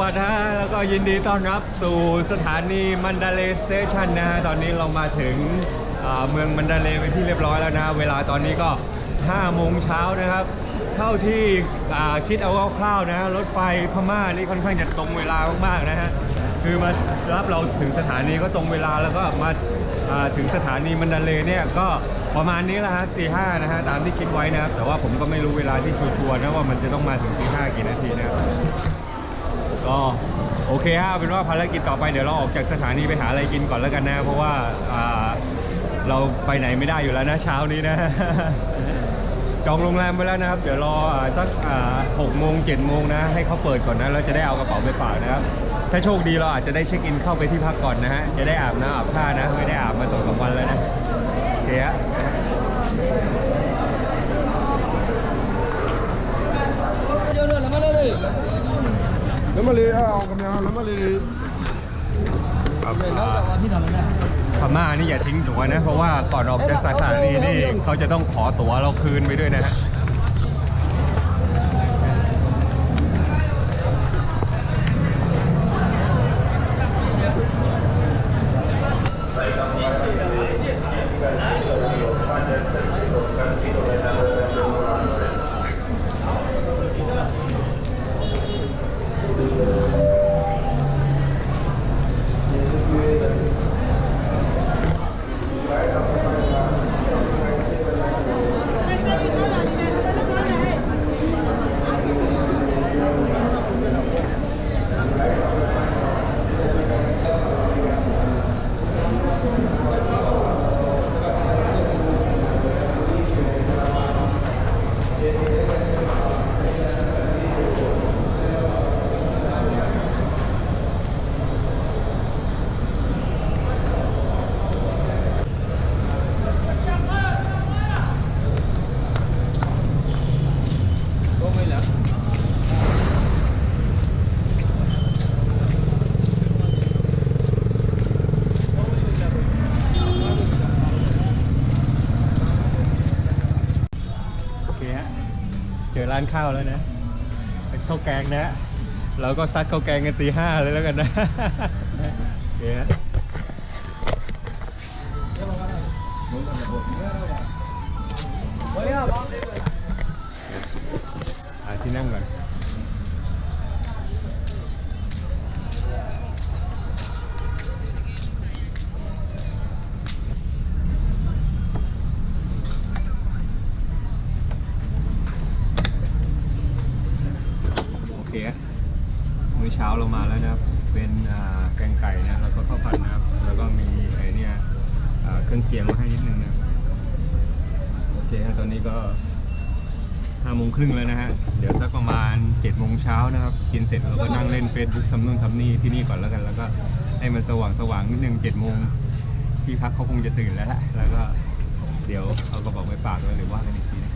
วัสดิ์นะฮะแล้วก็ยินดีต้อนรับสู่สถานีมันดาเลสเตชันนะฮะตอนนี้เรามาถึงเมืองมันดาเลเป็นที่เรียบร้อยแล้วนะ เวลาตอนนี้ก็5โมงเช้านะครับ เท่าที่คิดเอาคร่าวๆนะรถไฟพม่านี่ค่อนข้างจะตรงเวลามากๆนะฮะคือมารับเราถึงสถานีก็ตรงเวลาแล้วก็มาถึงสถานีมันดาเลเนี่ยก็ประมาณนี้แหละฮะตีห้านะฮะตามที่คิดไว้นะครับแต่ว่าผมก็ไม่รู้เวลาที่ชัวร์นะว่ามันจะต้องมาถึงตีห้ากี่นาทีนะครับ ก็โอเคฮะเป็นว่าภารกิจต่อไปเดี๋ยวเราออกจากสถานีไปหาอะไรกินก่อนแล้วกันนะ เพราะว่าเราไปไหนไม่ได้อยู่แล้วนะเช้านี้นะ จองโรงแรมไว้แล้วนะครับ เดี๋ยวรอสักหกโมงเจ็ดโมงนะ ให้เขาเปิดก่อนนะเราจะได้เอากระเป๋าไปฝากนะครับ ถ้าโชคดีเราอาจจะได้เช็คอินเข้าไปที่พักก่อนนะฮะจะได้อาบน้ำอาบท่านะไม่ได้อาบมาสองสามวันแล้วนะโอเคฮะ แล้วมาเลยเอากำลังแล้วมาเลยพม่านี่อย่าทิ้งตั๋วนะ เพราะว่าก่อนออกจากสถานีนี่เขาจะต้องขอตั๋วเราคืนไปด้วยนะฮะานข้าวแล้วนะเป็นข้าวแกงนะ เราก็ซัดข้าวแกงกันตีห้าเลยแล้วกันนะเดี๋ยวที่นั่งก่อน โอเคฮะมื้อเช้าเรามาแล้วนะครับ เป็นอ่าแกงไก่นะ แล้วก็ข้าวผัดนะครับ แล้วก็มีไอ้เนี่ยอ่าเครื่องเคียงมาให้นิดนึงนะ โอเคฮะตอนนี้ก็ห้าโมง ครึ่งแล้วนะฮะ เดี๋ยวสักประมาณ7จ็ดโมงเช้านะครับ กินเสร็จเราก็นั่งเล่น Facebook ทำนู่นทำนี่ที่นี่ก่อนแล้วกัน แล้วก็ให้มันสว่างสว่างนิดนึงเจ็ดโมงที่พักเขาคงจะตื่นแล้วแหละแล้วก็เดี๋ยวเอากระบอกไปฝากไว้หรือว่ากันอีกทีนะ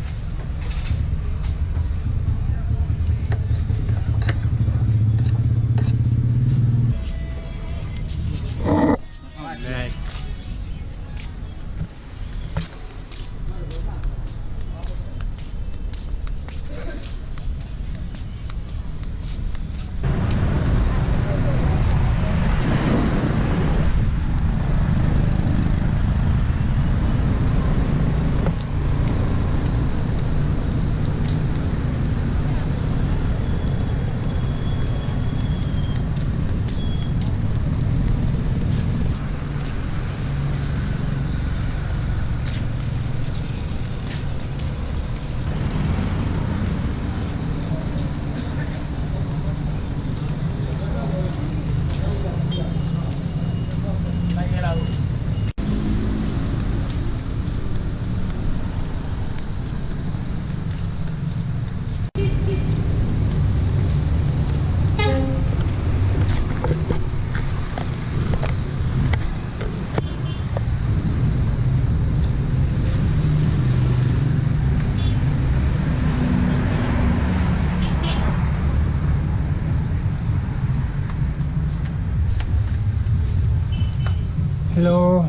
Hello.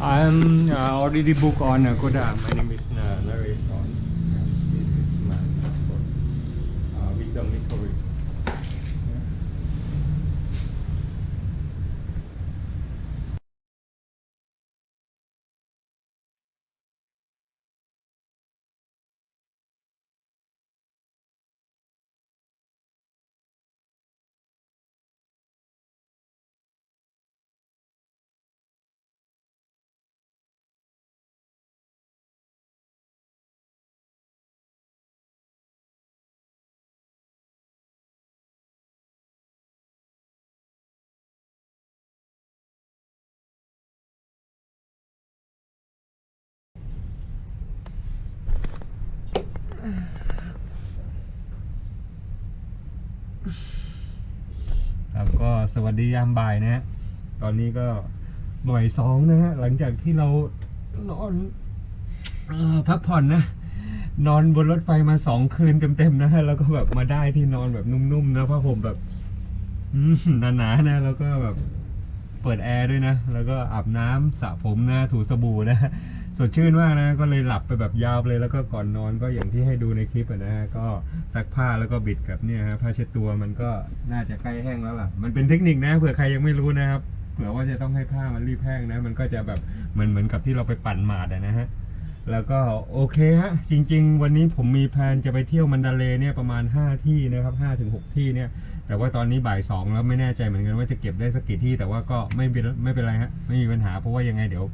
I'm uh, already booked on Agoda. My name is uh, Larry สวัสดียามบ่ายนะฮะตอนนี้ก็บ่ายสองนะฮะหลังจากที่เรานอนออพักผ่อนนะ นอนบนรถไฟมาสองคืนเต็มๆนะฮะแล้วก็แบบมาได้ที่นอนแบบนุ่มๆนะผ้าห่มแบบหนาๆนะ แล้วก็แบบเปิดแอร์ด้วยนะ แล้วก็อาบน้ำสระผมนะถูสบู่นะ สดชื่นมากนะก็เลยหลับไปแบบยาวเลยแล้วก็ก่อนนอนก็อย่างที่ให้ดูในคลิปนะฮะก็ซักผ้าแล้วก็บิดกับเนี่ยฮะผ้าเช็ดตัวมันก็น่าจะใกล้แห้งแล้วล่ะ มันเป็นเทคนิคนะเผื่อใครยังไม่รู้นะครับเผื่อว่าจะต้องให้ผ้ามันรีบแห้งนะ มันก็จะแบบเหมือนเหมือนกับที่เราไปปั่นหมาดนะฮะแล้วก็โอเคฮะจริง ๆ วันนี้ผมมีแพลนจะไปเที่ยวมันดาเลเนี่ยประมาณ 5 ที่นะครับ5ถึง6ที่เนี่ยแต่ว่าตอนนี้บ่ายสองแล้วไม่แน่ใจเหมือนกันว่าจะเก็บได้สักกี่ที่ แต่ว่าก็ไม่เป็นไม่เป็นไรฮะไม่มีปัญหาเพราะว่ายังไงเดี๋ยว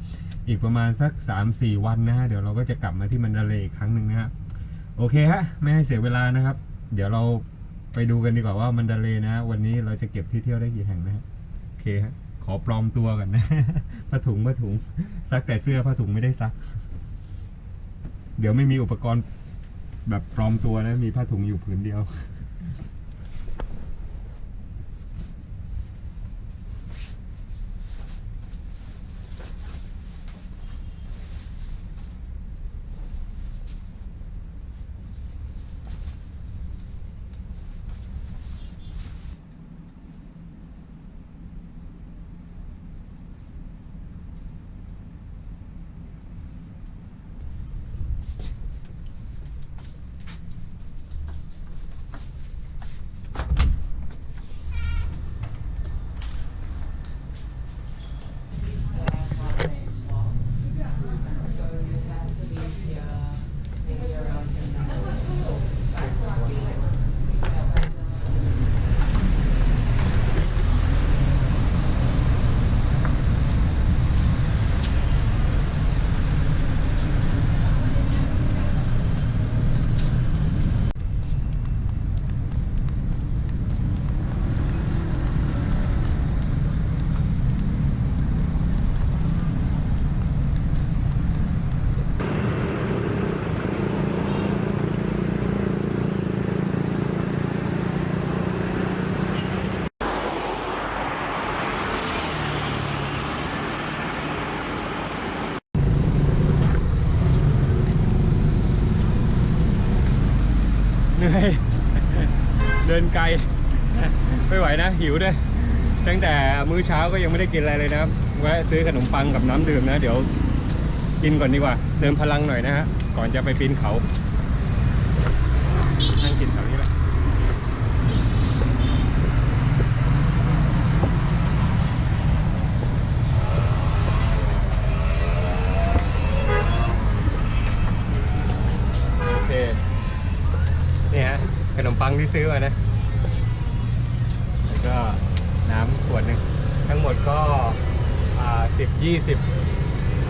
อีกประมาณสัก 3-4 วันนะฮะเดี๋ยวเราก็จะกลับมาที่มันดาเลอีกครั้งหนึ่งนะฮะโอเคฮะไม่ให้เสียเวลานะครับ เดี๋ยวเราไปดูกันดีกว่าว่ามันดาเลนะ วันนี้เราจะเก็บที่เที่ยวได้กี่แห่งนะฮะโอเคฮะขอปลอมตัวกันนะผ้าถุงผ้าถุงซักแต่เสื้อผ้าถุงไม่ได้ซัก เดี๋ยวไม่มีอุปกรณ์แบบปลอมตัวนะ มีผ้าถุงอยู่ผืนเดียว เหนื่อย เดินไกล ไม่ไหวนะ หิวด้วย ตั้งแต่มื้อเช้าก็ยังไม่ได้กินอะไรเลยนะแวะซื้อขนมปังกับน้ำดื่มนะ เดี๋ยวกินก่อนดีกว่า เติมพลังหน่อยนะฮะ ก่อนจะไปปีนเขา นั่งกินแถวนี้แหละ โอเค นี่ฮะขนมปังที่ ซื้อมานะ แล้วก็น้ำขวดหนึ่งทั้งหมดก็สิบยี่สิบ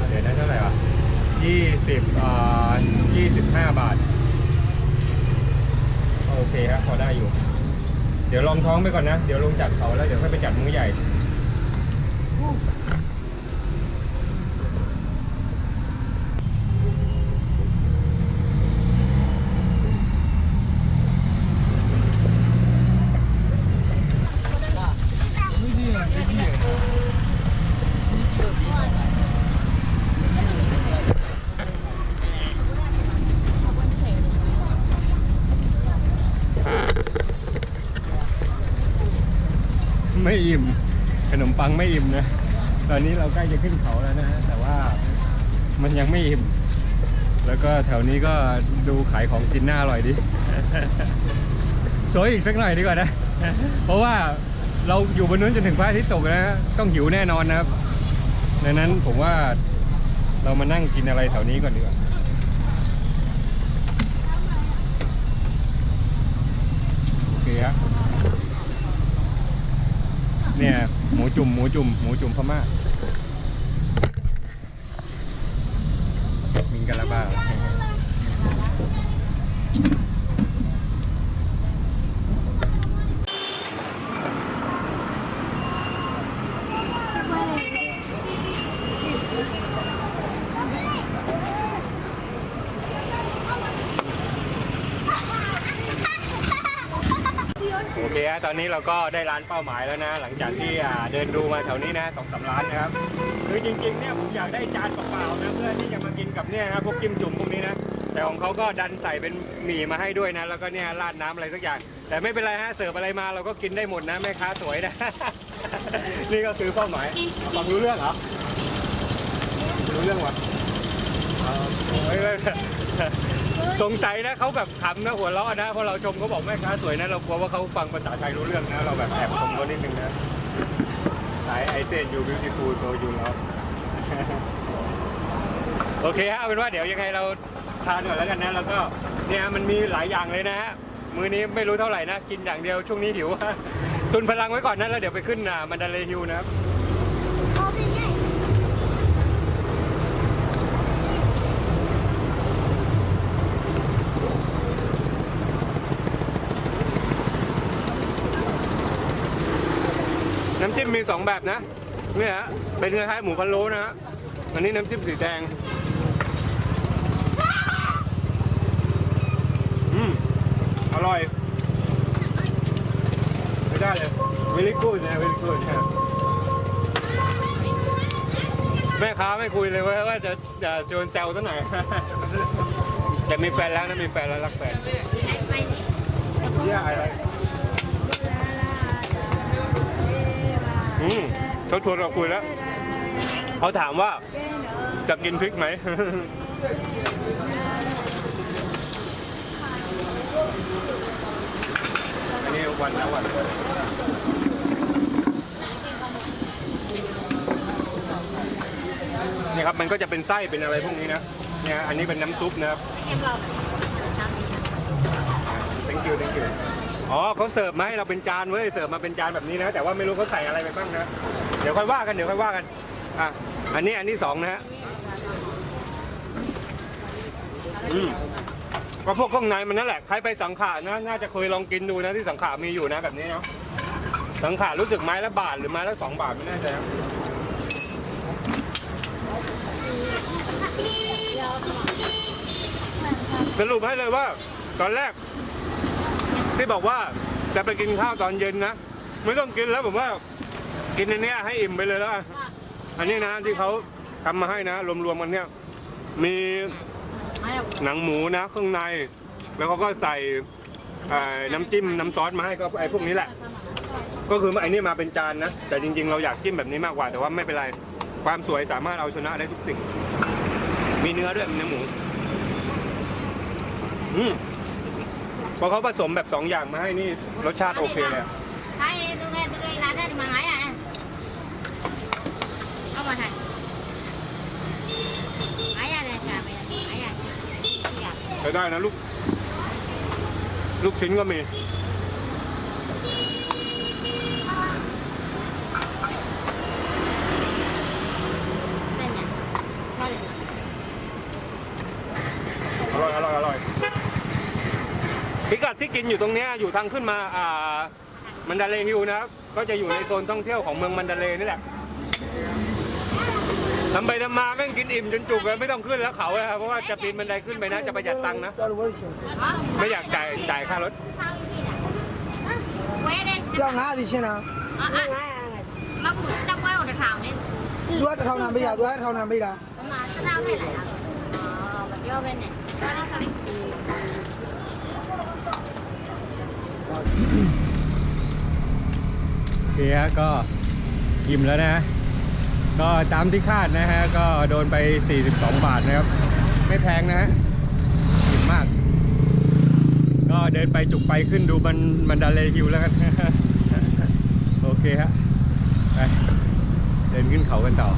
เดี๋ยวนั้นเท่าไหร่วะยี่สิบยี่สิบห้าบาท โอเคครับพอได้อยู่ เดี๋ยวลองท้องไปก่อนนะ เดี๋ยวลงจากเขาแล้วเดี๋ยวค่อยไปจัดมื้อใหญ่ ไม่อิ่มขนมปังไม่อิ่มนะ ตอนนี้เราใกล้จะขึ้นเขาแล้วนะฮะ แต่ว่ามันยังไม่อิ่ม แล้วก็แถวนี้ก็ดูขายของกินน่าอร่อยดิโชยอีกสักหน่อยดีกว่านะ เพราะว่าเราอยู่บนนู้นจนถึงพระอาทิตย์ตกนะฮะต้องหิวแน่นอนนะครับดังนั้นผมว่าเรามานั่งกินอะไรแถวนี้ก่อนดีกว่า โอเคครับ เนี่ยหมูจุ่มหมูจุ่มหมูจุ่มพม่ามิงกะลาบ้าะตอนนี้เราก็ได้ร้านเป้าหมายแล้วนะ หลังจากที่เดินดูมาแถวนี้นะสองสามร้านนะครับคือจริงๆเนี่ยผมอยากได้จานเปล่าๆนะเพื่อที่จะมากินกับเนี่ยนะพวกจิ้มจุ่มพวกนี้นะแต่ของเขาก็ดันใส่เป็นหมี่มาให้ด้วยนะ แล้วก็เนี่ยราดน้ำอะไรสักอย่าง แต่ไม่เป็นไรฮะเสิร์ฟอะไรมาเราก็กินได้หมดนะแม่ค้าสวยนะ นี่ก็คือเป้าหมายฟังรู้เรื่องเหรอรู้เรื่องวะโอ้ย สงสัยนะเขาแบบขำนะหัวเราะนะพราะเราชมเขาบอกแม่ค้าสวยนะเรากลัวว่าเขาฟังภาษาไทยรู้เรื่องนะเราแบบแอบชมเขานิดนึงนะสายไอเซนยูบิวตี้ฟูลโซยูแล้วโอเคฮะเอาเป็นว่าเดี๋ยวยังไงเราทานก่อนแล้วกันนะแล้วก็เนี่ยมันมีหลายอย่างเลยนะฮะมื้อนี้ไม่รู้เท่าไหร่นะ กินอย่างเดียวช่วงนี้หิวตุนพลังไว้ก่อนนะแล้วเดี๋ยวไปขึ้นอ่ามันดาเลฮิวนะครับ จิ้มมีสองแบบนะเนี่ยฮะเป็นคล้ายๆหมูพะโล้นะฮะอันนี้น้ำจิ้มสีแดงอืมอร่อยไม่ได้เลย very good นะ very good นะแม่ค้าไม่คุยเลยว่าว่าจะจะชวนแซวซะหน่อยแต่มีแฟนแล้วนะมีแฟนแล้วรักแฟน Yeah I like อืมเขาชวนเราคุยแล้วเขาถามว่าจะกินพริกไหม อันนี้วันละวันนี่ครับมันก็จะเป็นไส้เป็นอะไรพวกนี้นะเนี่ยอันนี้เป็นน้ำซุปนะครับ thank you thank you อ๋อเขาเสิร์ฟมาให้เราเป็นจานเว้ยเสิร์ฟมาเป็นจานแบบนี้นะ แต่ว่าไม่รู้เขาใส่อะไรไปบ้างนะ เดี๋ยวค่อยว่ากันเดี๋ยวค่อยว่ากันอะอันนี้อันที่สองนะฮะอืมก็พวกข้างในมันนั่นแหละใครไปสังขารนะน่าจะเคยลองกินดูนะที่สังขารมีอยู่นะแบบนี้เนาะสังขารรู้สึกไม้ละบาทหรือไม้ละสองบาทไม่แน่ใจนะสรุปให้เลยว่า ตอนแรก ที่บอกว่าจะไปกินข้าวตอนเย็นนะ ไม่ต้องกินแล้วผมว่า กินอันเนี้ยให้อิ่มไปเลยแล้วกันอันนี้นะที่เขาทำมาให้นะ รวมๆกันเนี่ย มีหนังหมูนะเครื่องใน แล้วเขาก็ใส่เอ่อน้ำจิ้มน้ำซอสมาให้ก็ไอ้พวกนี้แหละ ก็คือไอ้นี่มาเป็นจานนะ แต่จริง ๆ เราอยากจิ้มแบบนี้มากกว่า แต่ว่าไม่เป็นไร ความสวยสามารถเอาชนะได้ทุกสิ่ง มีเนื้อด้วยมีเนื้อหมู อืม พอเขาผสมแบบสองอย่างมาให้นี่รสชาติโอเคเลยอะ Hai tu nghe tu đây là đây mà ngái à. Không mà thầy. Ngái à đây chả mày. Ngái à. Chị à. ใช้ได้นะลูก ลูกชิ้นก็มี Xem nhỉ. Thôi. อร่อยอร่อยอร่อยพิกัดที่กิ นอยู่ตรงนี้อยู่ทางขึ้นมาอ่ามันดาเลฮิวนะครับ ก็จะอยู่ในโซนท่องเที่ยวของเมืองมันดาเลนี่แหละทำไปทำมาแม่งกินอิ่มจนจุกแล้วไม่ต้องขึ้นแล้วเขาเลยครับเพราะว่าจะปีนบันไดขึ้นไปนะจะประหยัดตังค์นะ ไม่อยากจ่ายจ่ายค่ารถ Where is าดิใช่ไหมมาผุင်းတာ uh, uh, မဟုတ်တက်ပွဲကိုတစ်ထောင်နဲ့သူကတစ်ထောင်တန်ပေးတာသူကတစ်ထောင်တန်ပေးတာ ဟိုမှာစတားခဲ့လိုက် โอเคฮะก็อิ่มแล้วนะ ก็ตามที่คาดนะฮะ ก็โดนไป 42 บาทนะครับ ไม่แพงนะฮะผิดมาก ก็เดินไปจุกไปขึ้นดูมันมันดาเลฮิวแล้วกัน โอเคฮะ ไป เดินขึ้นเขากันต่อ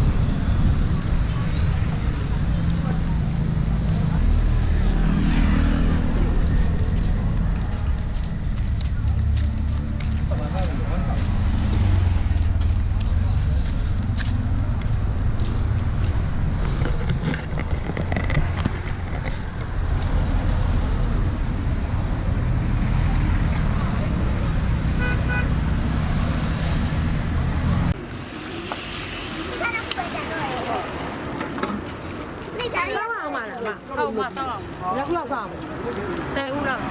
Saya ulang.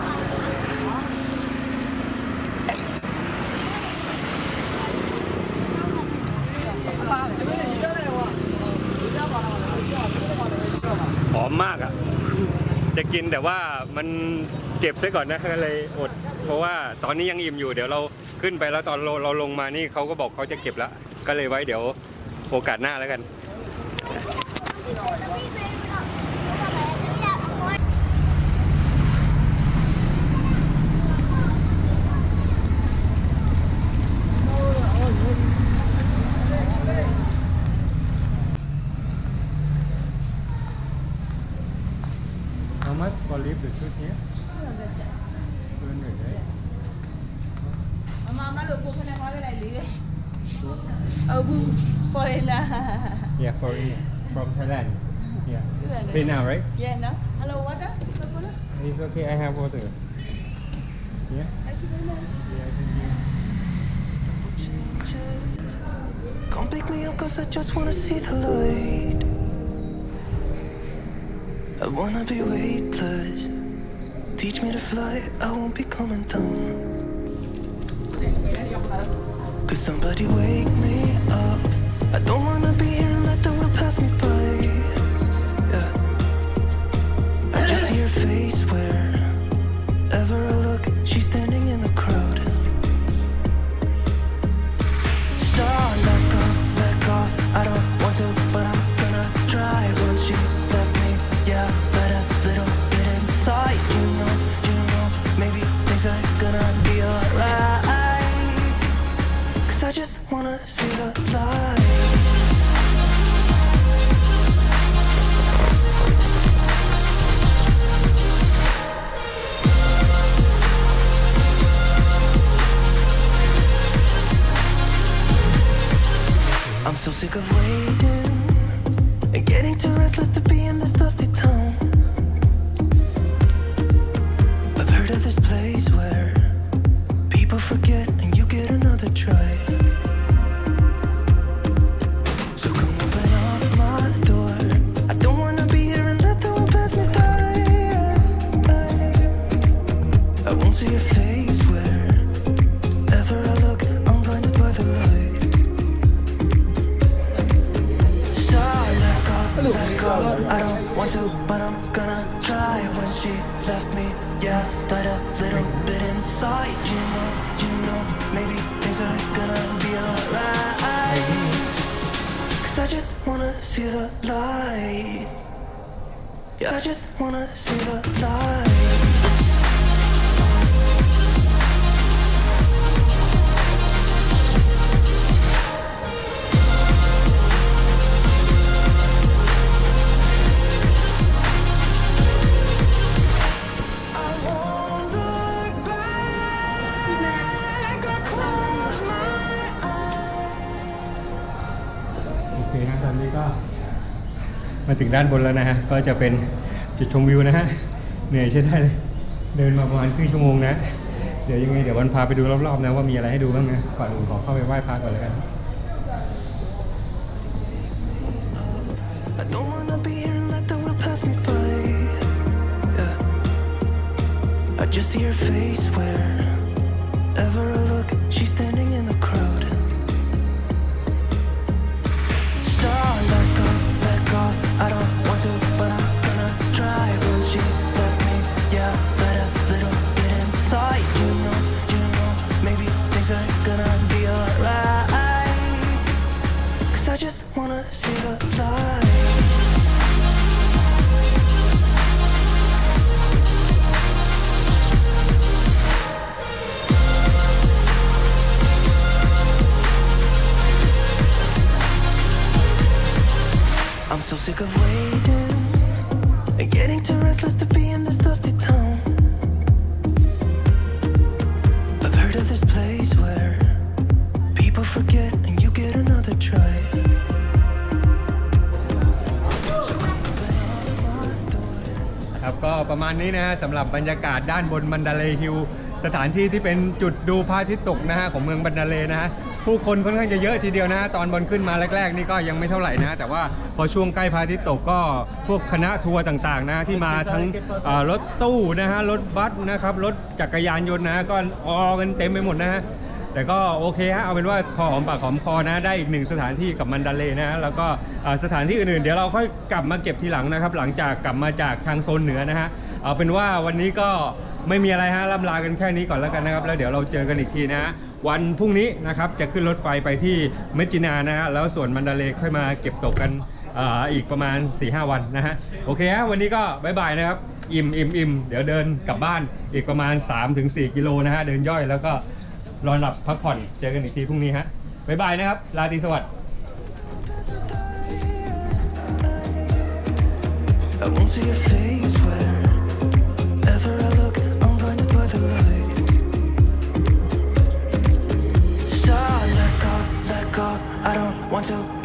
Apa? หอมมากอะ จะกินแต่ว่ามันเก็บซะก่อนนะก็เลยอด เพราะว่าตอนนี้ยังอิ่มอยู่เดี๋ยวเราขึ้นไปแล้วตอนเราเราลงมานี่เขาก็บอกเขาจะเก็บล้วก็เลยไว้เดี๋ยวโอกาสหน้าแล้วกัน How much for leave the shoot here? 200 right? Mà nó được buộc cái này nói cái này lý Foreigner Yeah, for from Thailand. Yeah. Cái này now, right? Yeah no Hello what đó What what It's okay, I have water. Yeah? Thank you very much Yeah, thank you. Come pick me up cause I just wanna see the light. I wanna be weightless. Teach me to fly, I won't be coming down. Could somebody wake me up? I don't wanna be here wanna see the light. Yeah, I just wanna see the light. มาถึงด้านบนแล้วนะฮะ ก็จะเป็นจุดชมวิวนะฮะ เหนื่อยใช้ได้เลย เดินมาประมาณครึ่งชั่วโมงนะ เดี๋ยวยังไงเดี๋ยววันพาไปดูรอบๆนะว่ามีอะไรให้ดูบ้างนะ ก่อนอื่นขอเข้าไปไหว้พระก่อนเลยกัน I don't wanna be here sick of waiting and getting too restless to be in this dusty town. I've heard of this place where people forget and you get another try. So come open up my door. ครับก็ประมาณนี้นะฮะสำหรับบรรยากาศด้านบนมันดาเลฮิลสถานที่ที่เป็นจุดดูพระอาทิตย์ตกนะฮะของเมืองบันดาเลนะฮะ ผู้คนค่อนข้างจะเยอะทีเดียวนะ ตอนบนขึ้นมาแรก ๆ นี่ก็ยังไม่เท่าไหร่นะ แต่ว่าพอช่วงใกล้พระอาทิตย์ตกก็พวกคณะทัวร์ต่างๆนะที่มาทั้งรถตู้นะฮะรถบัสนะครับรถจักรยานยนต์นะก็ออกันเต็มไปหมดนะฮะแต่ก็โอเคฮะเอาเป็นว่าพอหอมปากหอมคอนะได้อีกหนึ่งสถานที่กับมันดาเลนะ แล้วก็สถานที่อื่นๆ เดี๋ยวเราค่อยกลับมาเก็บทีหลังนะครับ หลังจากกลับมาจากทางโซนเหนือนะฮะเอาเป็นว่าวันนี้ก็ไม่มีอะไรฮะล่ำลากันแค่นี้ก่อนแล้วกันนะครับ แล้วเดี๋ยวเราเจอกันอีกทีนะฮะ วันพรุ่งนี้นะครับจะขึ้นรถไฟไปที่เมจินานะฮะแล้วส่วนมันดาเลค่อยมาเก็บตกกันอ,อีกประมาณ 4-5 วันนะฮะโอเคฮะวันนี้ก็บายบายนะครับอิ่มอิ่มอิ่มเดี๋ยวเดินกลับบ้านอีกประมาณ 3-4 กิโลนะฮะเดินย่อยแล้วก็รอนหลับพักผ่อนเจอกันอีกทีพรุ่งนี้ฮะบ๊ายบายนะครับราตรีสวัสดิ์ I won't see your face wherever to,